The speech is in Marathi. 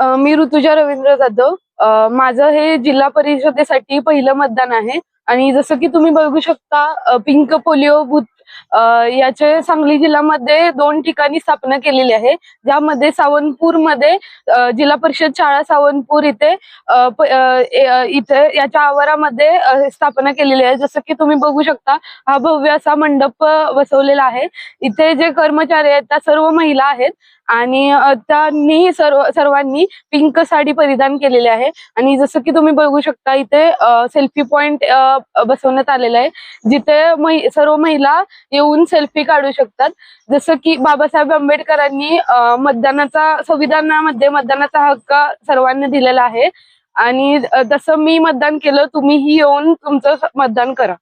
अ, मी ऋतुजा रवींद्र जाधव. माझं हे जिल्हा परिषदेसाठी पहिलं मतदान आहे. आणि जसं की तुम्ही बघू शकता पिंक पोलिओ बूथ याचे सांगली जिल्ह्यामध्ये दोन ठिकाणी स्थापना केलेली आहे. ज्यामध्ये सावंतपूरमध्ये मध्ये जिल्हा परिषद शाळा सावंतपूर इथे इथे याच्या आवारामध्ये स्थापना केलेली आहे. जसं की तुम्ही बघू शकता हा भव्य असा मंडप बसवलेला आहे. इथे जे कर्मचारी आहेत त्या सर्व महिला आहेत. आणि त्यांनी सर्व सर्वांनी पिंक साडी परिधान केलेली आहे. आणि जसं की तुम्ही बघू शकता इथे सेल्फी पॉइंट बसवण्यात आलेला आहे. जिथे सर्व महिला येऊन सेल्फी काढू शकतात. जसं की बाबासाहेब आंबेडकरांनी मतदानाचा संविधानामध्ये मतदानाचा हक्क सर्वांना दिलेला आहे. आणि तसं मी मतदान केलं तुम्हीही येऊन तुमचं मतदान करा.